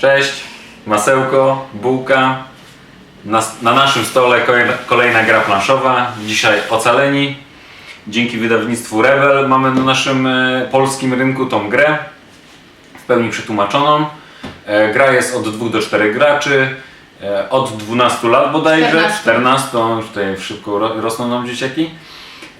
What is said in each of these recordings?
Cześć, masełko, bułka. Na, na naszym stole kolejna, kolejna gra planszowa. Dzisiaj Ocaleni. Dzięki wydawnictwu Rebel mamy na naszym e, polskim rynku tą grę w pełni przetłumaczoną. E, gra jest od 2 do 4 graczy. E, od 12 lat bodajże, 14. 14, już tutaj szybko ro- rosną nam dzieciaki.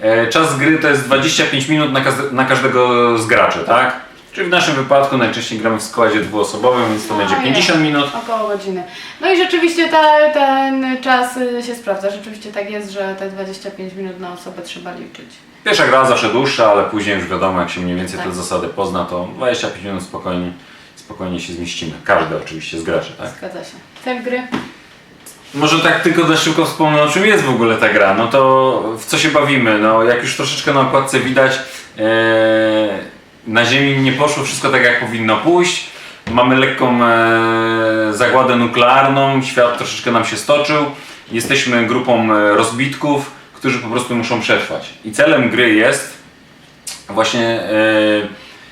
E, Czas gry to jest 25 minut na, kaz- na każdego z graczy, tak? Czyli w naszym wypadku najczęściej gramy w składzie dwuosobowym, więc to będzie No, 50 nie, minut. Około godziny. No i rzeczywiście ta, ten czas y, się sprawdza. Rzeczywiście tak jest, że te 25 minut na osobę trzeba liczyć. Pierwsza gra zawsze dłuższa, ale później już wiadomo, jak się mniej więcej Tak. te zasady pozna, to 25 minut spokojnie, spokojnie się zmieścimy. Każdy oczywiście z graczy, tak? Zgadza się. Cel gry? Może tak tylko na szybko wspomnę, o czym jest w ogóle ta gra. No to w co się bawimy? No jak już troszeczkę na okładce widać, e, na ziemi nie poszło wszystko tak jak powinno pójść. Mamy lekką e, zagładę nuklearną, świat troszeczkę nam się stoczył. Jesteśmy grupą e, rozbitków, którzy po prostu muszą przetrwać. I celem gry jest właśnie e,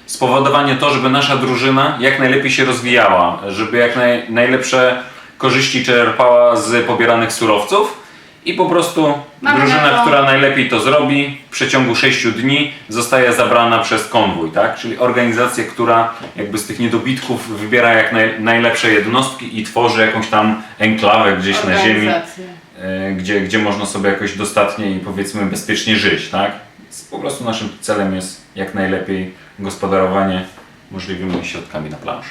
spowodowanie to, żeby nasza drużyna jak najlepiej się rozwijała, żeby jak naj, najlepsze korzyści czerpała z pobieranych surowców i po prostu Mamy drużyna, która najlepiej to zrobi w przeciągu 6 dni zostaje zabrana przez konwój, tak? Czyli organizację, która jakby z tych niedobitków wybiera jak naj, najlepsze jednostki i tworzy jakąś tam enklawę gdzieś na ziemi e, gdzie, gdzie można sobie jakoś dostatnie i powiedzmy bezpiecznie żyć, tak? Więc Po prostu naszym celem jest jak najlepiej gospodarowanie możliwymi środkami na planszy.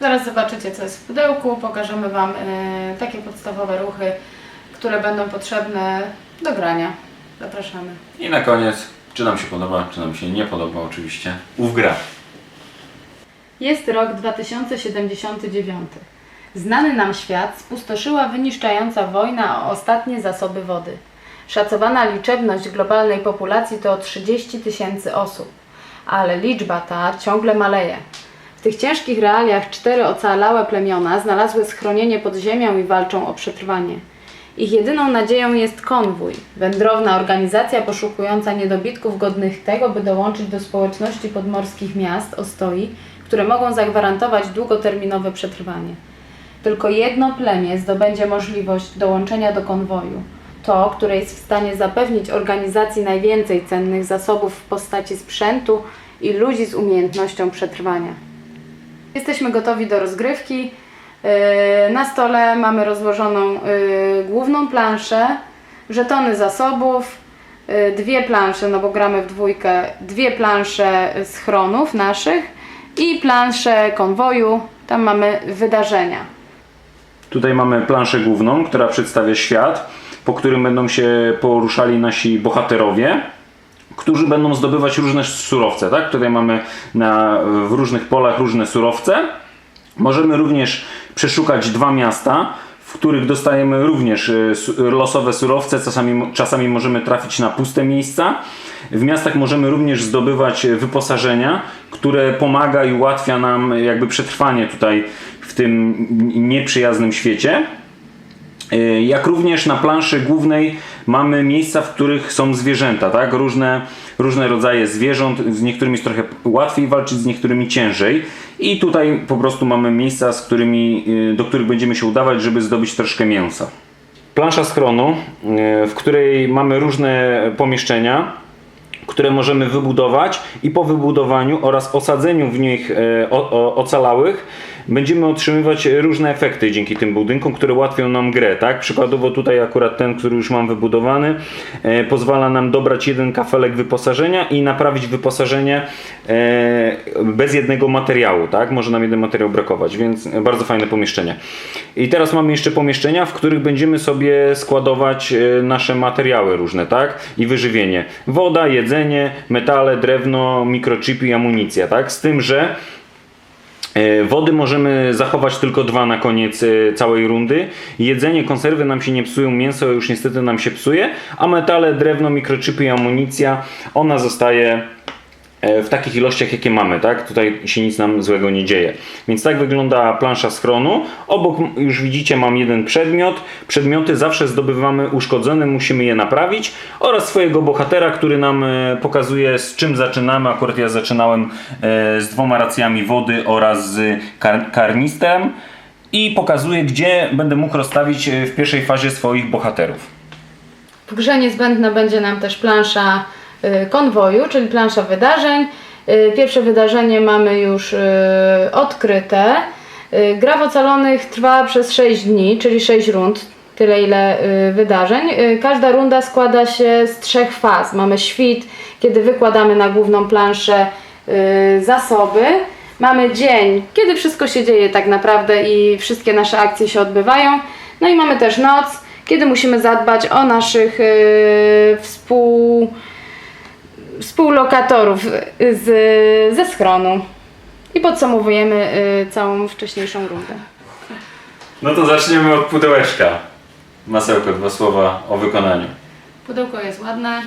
Zaraz zobaczycie, co jest w pudełku. Pokażemy Wam y, takie podstawowe ruchy, które będą potrzebne do grania. Zapraszamy. I na koniec, czy nam się podoba, czy nam się nie podoba oczywiście, ów gra. Jest rok 2079. Znany nam świat spustoszyła wyniszczająca wojna o ostatnie zasoby wody. Szacowana liczebność globalnej populacji to 30 tysięcy osób, ale liczba ta ciągle maleje. W tych ciężkich realiach cztery ocalałe plemiona znalazły schronienie pod ziemią i walczą o przetrwanie. Ich jedyną nadzieją jest konwój, wędrowna organizacja poszukująca niedobitków godnych tego, by dołączyć do społeczności podmorskich miast, ostoi, które mogą zagwarantować długoterminowe przetrwanie. Tylko jedno plemię zdobędzie możliwość dołączenia do konwoju. To, które jest w stanie zapewnić organizacji najwięcej cennych zasobów w postaci sprzętu i ludzi z umiejętnością przetrwania. Jesteśmy gotowi do rozgrywki. Yy, Na stole mamy rozłożoną yy, główną planszę, żetony zasobów, yy, dwie plansze, no bo gramy w dwójkę, dwie plansze schronów naszych i planszę konwoju. Tam mamy wydarzenia. Tutaj mamy planszę główną, która przedstawia świat, po którym będą się poruszali nasi bohaterowie, którzy będą zdobywać różne surowce. Tak? Tutaj mamy na, w różnych polach różne surowce. Możemy również przeszukać dwa miasta, w których dostajemy również su- losowe surowce. Czasami, czasami możemy trafić na puste miejsca. W miastach możemy również zdobywać e, wyposażenia, które pomaga i ułatwia nam jakby przetrwanie tutaj w tym nieprzyjaznym świecie. Y, Jak również na planszy głównej mamy miejsca, w których są zwierzęta, tak? Różne, różne rodzaje zwierząt, z niektórymi jest trochę łatwiej walczyć, z niektórymi ciężej. I tutaj po prostu mamy miejsca, z którymi, y, do których będziemy się udawać, żeby zdobyć troszkę mięsa. Plansza schronu, y, w której mamy różne pomieszczenia, które możemy wybudować i po wybudowaniu oraz osadzeniu w nich o, ocalałych będziemy otrzymywać różne efekty dzięki tym budynkom, które ułatwią nam grę, tak? Przykładowo tutaj akurat ten, który już mam wybudowany, e, pozwala nam dobrać jeden kafelek wyposażenia i naprawić wyposażenie e, bez jednego materiału, tak? Może nam jeden materiał brakować, więc bardzo fajne pomieszczenie. I teraz mamy jeszcze pomieszczenia, w których będziemy sobie składować e, nasze materiały różne, tak? I wyżywienie. Woda, jedzenie, metale, drewno, mikrochipy i amunicja, tak? Z tym, że Wody możemy zachować tylko dwa na koniec e, całej rundy. Jedzenie, konserwy nam się nie psują, mięso już niestety nam się psuje, a metale, drewno, mikrochipy i amunicja, ona zostaje e, w takich ilościach, jakie mamy, tak? Tutaj się nic nam złego nie dzieje. Więc tak wygląda plansza schronu. Obok już widzicie mam jeden przedmiot. Przedmioty zawsze zdobywamy uszkodzone, musimy je naprawić oraz swojego bohatera, który nam e, pokazuje z czym zaczynamy. Akurat ja zaczynałem e, z dwoma racjami wody oraz z kar- i pokazuje, gdzie będę mógł rozstawić e, w pierwszej fazie swoich bohaterów. W grze niezbędna będzie nam też plansza konwoju, czyli plansza wydarzeń. Y, Pierwsze wydarzenie mamy już y, odkryte. Y, Gra w ocalonych trwa przez 6 dni, czyli 6 rund, tyle ile y, wydarzeń. Y, Każda runda składa się z trzech faz. Mamy świt, kiedy wykładamy na główną planszę y, zasoby. Mamy dzień, kiedy wszystko się dzieje tak naprawdę i wszystkie nasze akcje się odbywają. No i mamy też noc, kiedy musimy zadbać o naszych y, współ, współlokatorów y, z, ze schronu. I podsumowujemy y, całą wcześniejszą rundę. No to zaczniemy od pudełeczka. Masełko, dwa słowa o wykonaniu. Pudełko jest ładne.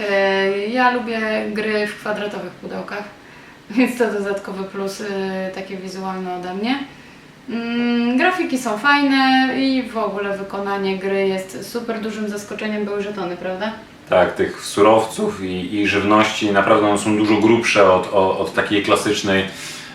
Y, Ja lubię gry w kwadratowych pudełkach, więc to dodatkowy plus y, takie wizualne ode mnie. Mm, Grafiki są fajne i w ogóle wykonanie gry jest super dużym zaskoczeniem. Były żetony, prawda? Tak, tych surowców i, i żywności naprawdę one są dużo grubsze od, od, od takiej klasycznej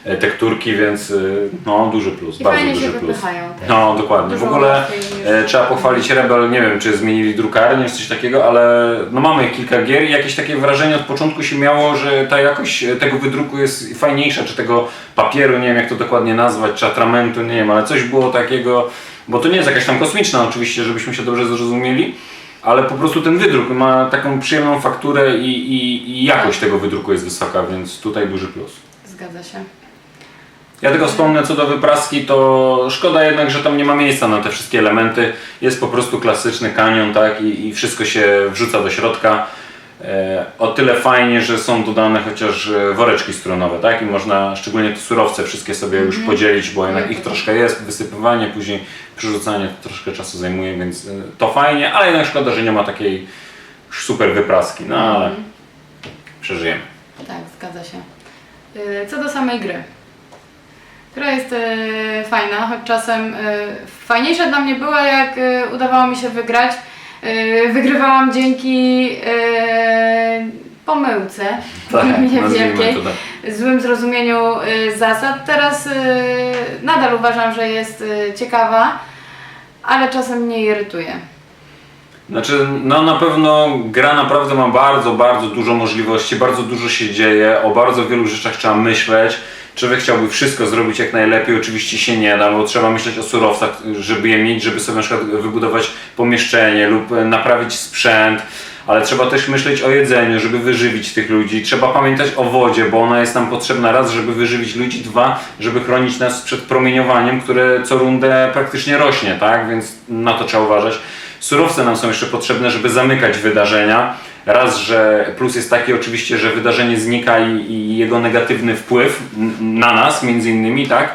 e, tekturki, więc y, no duży plus, I bardzo fajnie duży się plus. też. No dokładnie. W Dużo ogóle łatwiej niż- e, trzeba pochwalić Rebel, nie wiem czy zmienili drukarnię czy coś takiego, ale no mamy kilka gier i jakieś takie wrażenie od początku się miało, że ta jakość e, tego wydruku jest fajniejsza, czy tego papieru, nie wiem jak to dokładnie nazwać, czy atramentu, nie wiem, ale coś było takiego, bo to nie jest jakaś tam kosmiczna oczywiście, żebyśmy się dobrze zrozumieli, ale po prostu ten wydruk ma taką przyjemną fakturę i, i, i jakość tego wydruku jest wysoka, więc tutaj duży plus. Zgadza się. Ja tylko wspomnę co do wypraski, to szkoda jednak, że tam nie ma miejsca na te wszystkie elementy. Jest po prostu klasyczny kanion, tak? I, i wszystko się wrzuca do środka. E, o tyle fajnie, że są dodane chociaż e, woreczki strunowe, tak? I można szczególnie te surowce wszystkie sobie już podzielić, bo jednak ich troszkę jest, wysypywanie, później przerzucanie to troszkę czasu zajmuje, więc e, to fajnie, ale jednak szkoda, że nie ma takiej super wypraski, no ale przeżyjemy. Tak, zgadza się. Co do samej gry. Gra jest fajna, choć czasem fajniejsza dla mnie była, jak udawało mi się wygrać. Y, Wygrywałam dzięki y, pomyłce Tak, niewielkiej, to tak. złym zrozumieniu y, zasad. Teraz nadal uważam, że jest ciekawa, ale czasem mnie irytuje. Znaczy, no na pewno gra naprawdę ma bardzo, bardzo dużo możliwości, bardzo dużo się dzieje, o bardzo wielu rzeczach trzeba myśleć. Człowiek chciałby wszystko zrobić jak najlepiej, oczywiście się nie da, bo trzeba myśleć o surowcach, żeby je mieć, żeby sobie na przykład wybudować pomieszczenie lub e, naprawić sprzęt, ale trzeba też myśleć o jedzeniu, żeby wyżywić tych ludzi. Trzeba pamiętać o wodzie, bo ona jest nam potrzebna raz, żeby wyżywić ludzi, dwa, żeby chronić nas przed promieniowaniem, które co rundę praktycznie rośnie, tak? Więc na to trzeba uważać. Surowce nam są jeszcze potrzebne, żeby zamykać wydarzenia. Raz, że plus jest taki oczywiście, że wydarzenie znika i, i jego negatywny wpływ na nas między innymi, tak?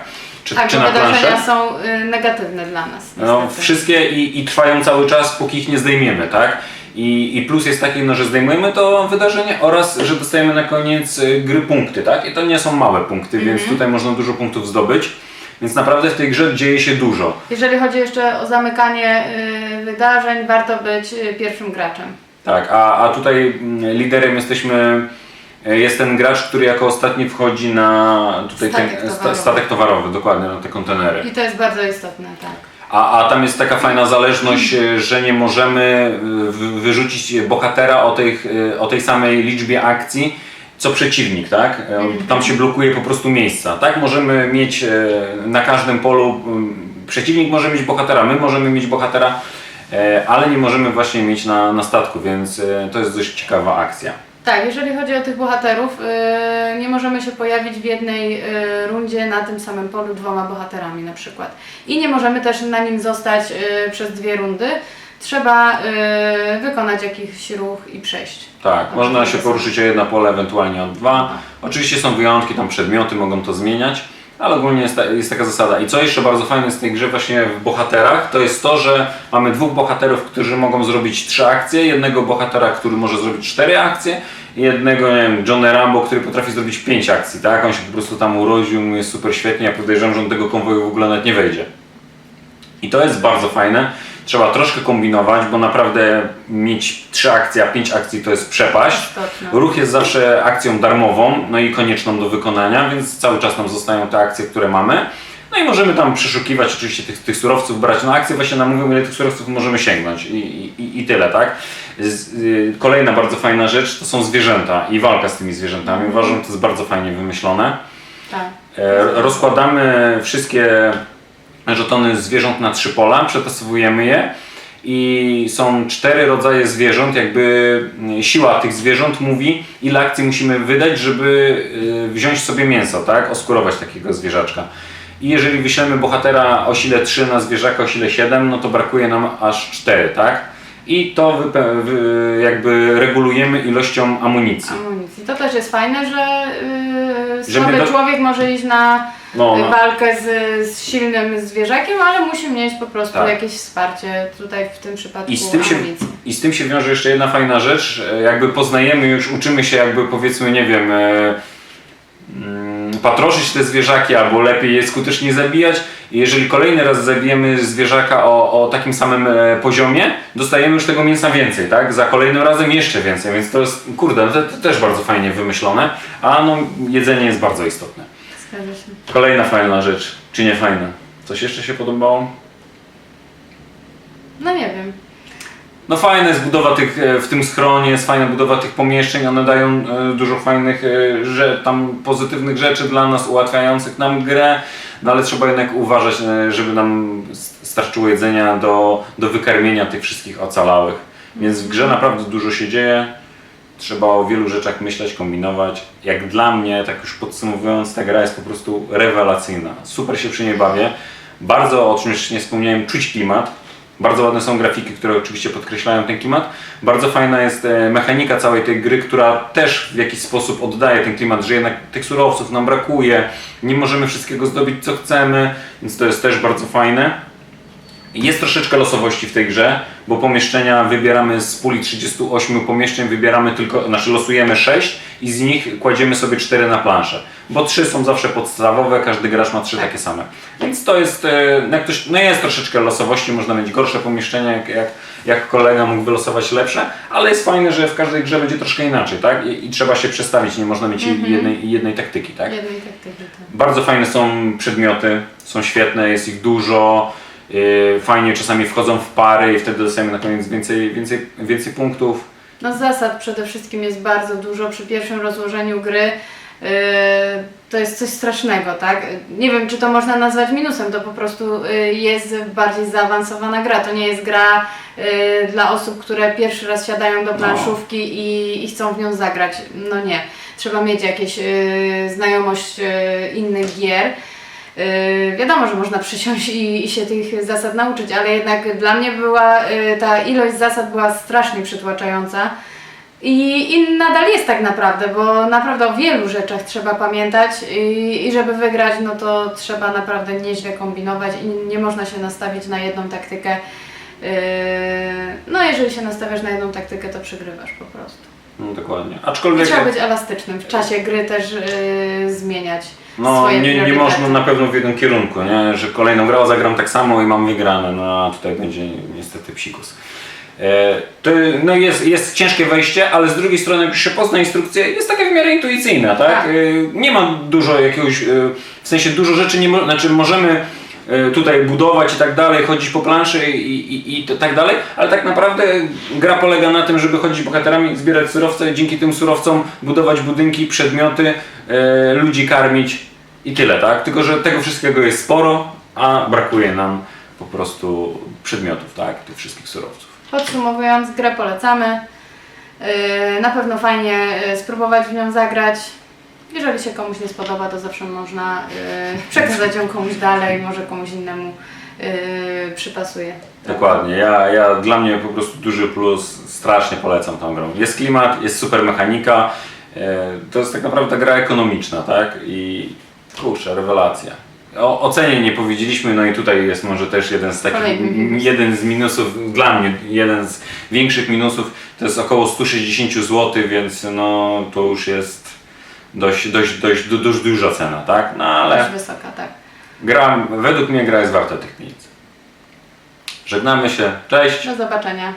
Czy, Tak, czy na wydarzenia planszę? są y, negatywne dla nas. No, wszystkie i, i trwają cały czas, póki ich nie zdejmiemy, tak? I, I plus jest taki, no, że zdejmujemy to wydarzenie oraz, że dostajemy na koniec y, gry punkty, tak? I to nie są małe punkty, Mhm. więc tutaj można dużo punktów zdobyć. Więc naprawdę w tej grze dzieje się dużo. Jeżeli chodzi jeszcze o zamykanie y, wydarzeń, warto być y, pierwszym graczem. Tak, a, a tutaj mm, liderem jesteśmy, e, jest ten gracz, który jako ostatni wchodzi na tutaj Statek ten, towarowy. statek towarowy, dokładnie, na te kontenery. I to jest bardzo istotne, tak. A, a tam jest taka fajna zależność, e, że nie możemy e, wy- wyrzucić bohatera o tej, o tej samej liczbie akcji, co przeciwnik, tak? Tam się blokuje po prostu miejsca, tak? Możemy mieć na każdym polu, przeciwnik może mieć bohatera, my możemy mieć bohatera, ale nie możemy właśnie mieć na, na statku, więc e, to jest dość ciekawa akcja. Tak, jeżeli chodzi o tych bohaterów, y, nie możemy się pojawić w jednej rundzie na tym samym polu dwoma bohaterami na przykład. I nie możemy też na nim zostać przez dwie rundy. Trzeba wykonać jakiś ruch i przejść. Tak, Tak, można to się poruszyć o jedno pole, ewentualnie o dwa. Oczywiście są wyjątki, tam przedmioty mogą to zmieniać, Ale ogólnie jest, ta, jest taka zasada. I co jeszcze bardzo fajne w tej grze właśnie w bohaterach, to jest to, że mamy dwóch bohaterów, którzy mogą zrobić trzy akcje, jednego bohatera, który może zrobić cztery akcje jednego, nie wiem, Johnny Rambo, który potrafi zrobić pięć akcji, tak? On się po prostu tam urodził, mu jest super świetnie, ja podejrzewam, że on tego konwoju w ogóle nawet nie wejdzie. I to jest bardzo fajne. Trzeba troszkę kombinować, bo naprawdę mieć trzy akcje, a pięć akcji to jest przepaść. Istotne. Ruch jest zawsze akcją darmową, no i konieczną do wykonania, więc cały czas nam zostają te akcje, które mamy. No i możemy tam przeszukiwać oczywiście tych, tych surowców, brać na akcje, właśnie nam mówią ile tych surowców możemy sięgnąć i, i, i tyle, tak? Z, y, kolejna bardzo fajna rzecz to są zwierzęta i walka z tymi zwierzętami. Uważam, że to jest bardzo fajnie wymyślone. Tak. E, rozkładamy wszystkie żetony zwierząt na trzy pola, przetestowujemy je i są cztery rodzaje zwierząt, jakby mm, siła tych zwierząt mówi ile akcji musimy wydać, żeby y, wziąć sobie mięso, tak? Oskurować takiego zwierzaczka. I jeżeli wyślemy bohatera o sile 3 na zwierzaka o sile 7, no to brakuje nam aż 4, tak? I to jakby regulujemy ilością amunicji. Amunicji. To też jest fajne, że yy, słaby do- człowiek może iść na No, no. walkę z, z silnym zwierzakiem, ale musi mieć po prostu Tak. jakieś wsparcie tutaj w tym przypadku I z, tym się, amunicji. I z tym się wiąże jeszcze jedna fajna rzecz, e, jakby poznajemy już, uczymy się jakby powiedzmy, nie wiem, e, mm, patroszyć te zwierzaki albo lepiej je skutecznie zabijać i jeżeli kolejny raz zabijemy zwierzaka o, o takim samym e, poziomie, dostajemy już tego mięsa więcej, tak? Za kolejnym razem jeszcze więcej, więc to jest, kurde, no to, to też bardzo fajnie wymyślone, a no jedzenie jest bardzo istotne. Zgadza się. Kolejna fajna rzecz, czy nie fajna? Coś jeszcze się podobało? No nie wiem. No fajna jest budowa tych, e, w tym schronie, jest fajna budowa tych pomieszczeń, one dają e, dużo fajnych, e, że, tam pozytywnych rzeczy dla nas, ułatwiających nam grę, no ale trzeba jednak uważać, e, żeby nam s- starczyło jedzenia do, do wykarmienia tych wszystkich ocalałych. Więc w grze naprawdę dużo się dzieje, trzeba o wielu rzeczach myśleć, kombinować. Jak dla mnie, tak już podsumowując, ta gra jest po prostu rewelacyjna. Super się przy niej bawię. Bardzo, o czym już nie wspomniałem, czuć klimat. Bardzo ładne są grafiki, które oczywiście podkreślają ten klimat. Bardzo fajna jest e, mechanika całej tej gry, która też w jakiś sposób oddaje ten klimat, że jednak tych surowców nam brakuje, nie możemy wszystkiego zdobyć co chcemy, więc to jest też bardzo fajne. Jest troszeczkę losowości w tej grze, bo pomieszczenia wybieramy z puli 38 pomieszczeń, wybieramy tylko, znaczy losujemy 6 i z nich kładziemy sobie 4 na planszę. Bo 3 są zawsze podstawowe, każdy gracz ma 3 takie same. Więc to jest, e, jak ktoś, no jest troszeczkę losowości, można mieć gorsze pomieszczenia, jak, jak, jak kolega mógł wylosować lepsze, ale jest fajne, że w każdej grze będzie troszkę inaczej, tak? I, i trzeba się przestawić, nie można mieć jednej, jednej taktyki, tak? Jednej taktyki. Tak. Bardzo fajne są przedmioty, są świetne, jest ich dużo. Yy, Fajnie czasami wchodzą w pary i wtedy dostajemy na koniec więcej, więcej, więcej punktów. No zasad przede wszystkim jest bardzo dużo. Przy pierwszym rozłożeniu gry yy, to jest coś strasznego, tak? Nie wiem, czy to można nazwać minusem, to po prostu yy, jest bardziej zaawansowana gra. To nie jest gra yy, dla osób, które pierwszy raz siadają do planszówki i, i chcą w nią zagrać. No nie. Trzeba mieć jakieś yy, znajomość yy, innych gier. Yy, wiadomo, że można przysiąść i, i się tych zasad nauczyć, ale jednak dla mnie była yy, ta ilość zasad była strasznie przytłaczająca. I, I nadal jest tak naprawdę, bo naprawdę o wielu rzeczach trzeba pamiętać i, i żeby wygrać, no to trzeba naprawdę nieźle kombinować i nie można się nastawić na jedną taktykę. Yy, no jeżeli się nastawiasz na jedną taktykę, to przegrywasz po prostu. No dokładnie. I Aczkolwiek trzeba być elastycznym, w czasie gry też yy, zmieniać no, swoje nie, nie można na pewno w jednym kierunku, nie? że kolejną grę zagram tak samo i mam wygrane, no a tutaj będzie niestety psikus. E, To, no jest, jest ciężkie wejście, ale z drugiej strony, jak się pozna instrukcję, jest taka w miarę intuicyjna, tak? Tak. E, Nie ma dużo jakiegoś, e, w sensie dużo rzeczy, nie mo- znaczy możemy tutaj budować i tak dalej, chodzić po planszy i, i, i tak dalej, ale tak naprawdę gra polega na tym, żeby chodzić bohaterami, zbierać surowce, dzięki tym surowcom budować budynki, przedmioty, e, ludzi karmić i tyle, tak? Tylko, że tego wszystkiego jest sporo, a brakuje nam po prostu przedmiotów, tak? Tych wszystkich surowców. Podsumowując, grę polecamy. Yy, Na pewno fajnie yy, spróbować w nią zagrać. Jeżeli się komuś nie spodoba, to zawsze można yy, przekazać ją komuś dalej, może komuś innemu yy, przypasuje. Dokładnie, ja, ja dla mnie po prostu duży plus, strasznie polecam tą grą. Jest klimat, jest super mechanika, e, to jest tak naprawdę gra ekonomiczna, tak? I Kurczę, rewelacja. O ocenie nie powiedzieliśmy, no i tutaj jest może też jeden z takich, jeden z minusów, dla mnie jeden z większych minusów, to jest około 160 zł, więc no to już jest dość, dość, dość, du- dość duża cena, tak? No ale Dość wysoka, tak. gra, według mnie gra jest warta tych pieniędzy. Żegnamy się, cześć! Do zobaczenia.